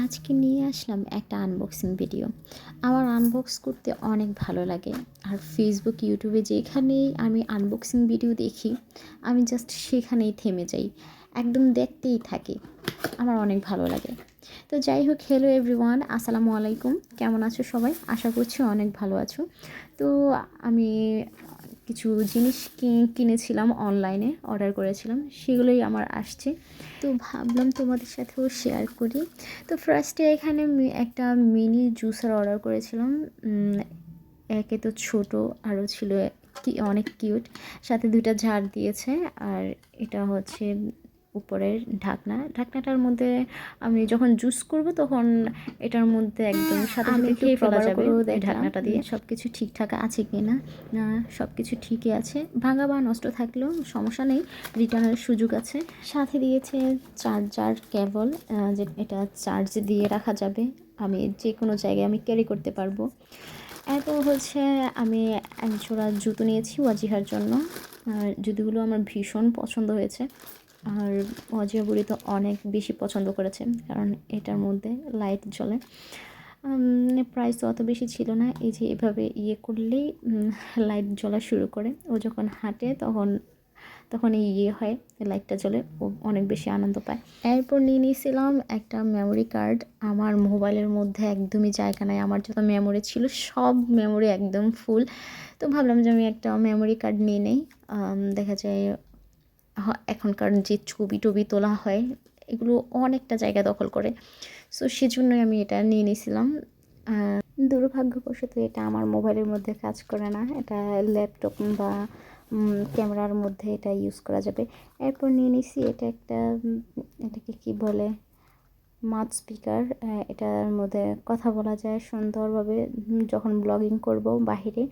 আজকে নিয়ে আসলাম একটা আনবক্সিং ভিডিও আমার আনবক্স করতে অনেক ভালো লাগে। আর ফেসবুক ইউটিউবে যেখানেই আমি আনবক্সিং ভিডিও দেখি, আমি জাস্ট সেখানেই থেমে যাই। একদম দেখতেই থাকি। আমার অনেক ভালো লাগে। তো যাই হোক হ্যালো এভরিওয়ান আসসালামু আলাইকুম। কেমন আছো সবাই? আশা করছি অনেক ভালো আছো। তো আমি কিছু জিনিস কিনেছিলাম অনলাইনে অর্ডার করেছিলাম, সেগুলোই আমার আসছে। তো ভাবলাম তোমাদের সাথেও শেয়ার করি। তো ফার্স্টে এখানে একটা মিনি জুসার অর্ডার করেছিলাম। একে তো ছোট, আরও ছিল কি, অনেক কিউট সাথে দুইটা ঝাড় দিয়েছে। আর এটা হচ্ছে উপরের ঢাকনা ঢাকনাটার মধ্যে আমি যখন জুস করব তখন এটার মধ্যে একদম সাথে সাথে খেয়ে ফেলা যাবে। ঢাকনাটা দিয়ে। সব কিছু ঠিকঠাক আছে কি না না সব কিছু ঠিকই আছে। ভাঙা বা নষ্ট থাকলেও সমস্যা নেই রিটার্নের সুযোগ আছে। সাথে দিয়েছে চার্জার কেবল যে এটা চার্জ দিয়ে রাখা যাবে। আমি যে কোনো জায়গায় আমি ক্যারি করতে পারব। এরপর হচ্ছে আমি এক জোড়া জুতো নিয়েছি ওয়াজিহার জন্য। জুতোগুলো আমার ভীষণ পছন্দ হয়েছে। আর ওয়াজিহা বুড়ি তো অনেক বেশি পছন্দ করেছে, কারণ এটার মধ্যে লাইট জ্বলে। প্রাইস তো অত বেশি ছিল না, এই যে এভাবে ইয়ে করলেই লাইট জ্বলা শুরু করে। ও যখন হাঁটে তখন তখন ইয়ে হয় লাইটটা জ্বলে, ও অনেক বেশি আনন্দ পায়। এরপর নিয়ে নিয়েছিলাম একটা মেমোরি কার্ড আমার মোবাইলের মধ্যে একদমই জায়গা নাই, আমার যত মেমোরি ছিল সব মেমোরি একদম ফুল তো ভাবলাম যে আমি একটা মেমোরি কার্ড নিয়ে নেই। দেখা যায় এখনকার যে ছবি টবি তোলা হয়, এগুলো অনেকটা জায়গা দখল করে। সো সেজন্যই আমি এটা নিয়ে নিয়েছিলাম। দুর্ভাগ্যবশত এটা আমার মোবাইলের মধ্যে কাজ করে না। এটা ল্যাপটপ বা ক্যামেরার মধ্যে এটা ইউজ করা যাবে। এরপর নিয়ে নিছি এটা একটা এটাকে কি বলে? Mouth speaker. এটার মধ্যে কথা বলা যায় সুন্দরভাবে। যখন ব্লগিং করব বাহিরে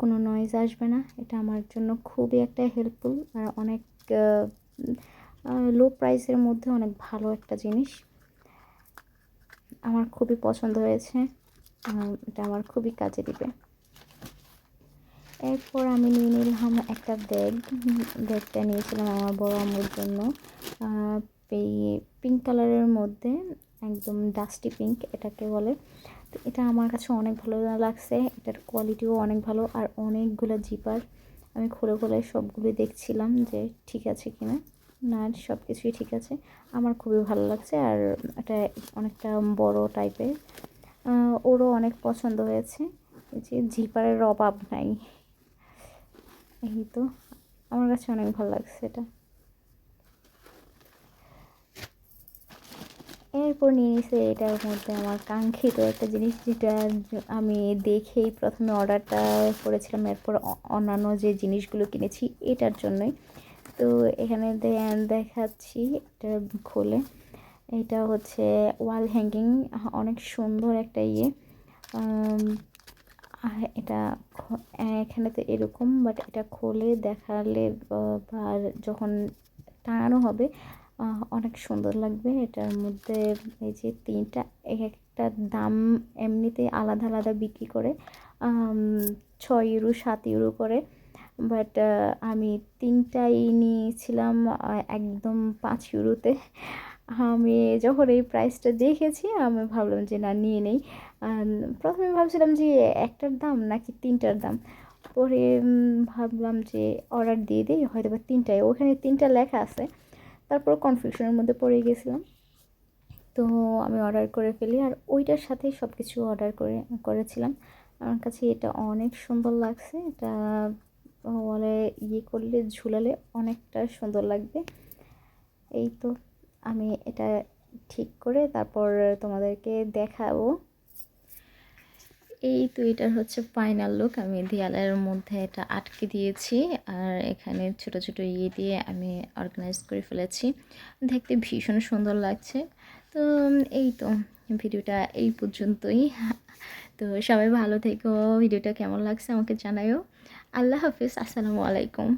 কোনো নয়েজ আসবে না। এটা আমার জন্য খুবই একটা হেল্পফুল আর অনেক লো প্রাইসের মধ্যে অনেক ভালো একটা জিনিস। আমার খুবই পছন্দ হয়েছে। এটা আমার খুবই কাজে দিবে। এরপর আমি নিয়ে নিলাম একটা ব্যাগ। ব্যাগটা নিয়েছিলাম আমার বড় আম্মুর জন্য। এই পিঙ্ক কালারের মধ্যে, একদম ডাস্টি পিঙ্ক এটাকে বলে। তো এটা আমার কাছে অনেক ভালো লাগছে। এটার কোয়ালিটিও অনেক ভালো আর অনেকগুলো জিপার আমি খুলে খুলে সবগুলোই দেখছিলাম যে ঠিক আছে কি না না সব কিছুই ঠিক আছে। আমার খুবই ভালো লাগছে আর এটা অনেকটা বড় টাইপের। ওরও অনেক পছন্দ হয়েছে। যে ঝিপারের অভাব নাই। এই তো, আমার কাছে অনেক ভালো লাগছে এটা। এরপর নিয়ে নিছে, এটার মধ্যে আমার কাঙ্ক্ষিত একটা জিনিস যেটা আমি দেখেই প্রথমে অর্ডারটা করেছিলাম, এরপর অন্যান্য যে জিনিসগুলো কিনেছি এটার জন্যই। তো এখানে দেখাচ্ছি, এটা খুলে। এটা হচ্ছে ওয়াল হ্যাঙ্গিং, অনেক সুন্দর একটা ইয়ে। এটা এখানে তো এরকম, বাট এটা খুলে দেখালে, বা- যখন টাঙানো হবে অনেক সুন্দর লাগবে। এটার মধ্যে এই যে তিনটা, এক একটা দাম এমনিতেই আলাদা আলাদা বিক্রি করে ছয় ইউরো, সাত ইউরো করে। বাট আমি তিনটাই নিয়েছিলাম একদম পাঁচ ইউরোতে। আমি যখন এই প্রাইসটা দেখেছি, আমি ভাবলাম যে না, নিয়ে নেই। প্রথমে ভাবছিলাম যে একটার দাম নাকি তিনটার দাম। পরে ভাবলাম যে অর্ডার দিয়ে দিই হয়তো বা তিনটায় ওখানে তিনটা লেখা আছে। তারপর কনফিউশনের মধ্যে পড়ে গেছিলাম। তো আমি অর্ডার করে ফেলি আর ওইটার সাথেই সব কিছু অর্ডার করে, করেছিলাম। আমার কাছে এটা অনেক সুন্দর লাগছে। এটা বলে ইয়ে করলে, ঝুলালে অনেকটা সুন্দর লাগবে। এই তো আমি এটা ঠিক করে তারপর তোমাদেরকে দেখাবো। এই তো এটার হচ্ছে ফাইনাল লুক আমি দেয়ালের মধ্যে এটা আটকে দিয়েছি আর এখানে ছোট ছোট ইয়ে দিয়ে আমি অর্গানাইজ করে ফেলেছি। দেখতে ভীষণ সুন্দর লাগছে। তো, এই তো ভিডিওটা এই পর্যন্তই। তো সবাই ভালো থেকো। ভিডিওটা কেমন লাগছে আমাকে জানাও আল্লাহ হাফিজ। আসসালামু আলাইকুম।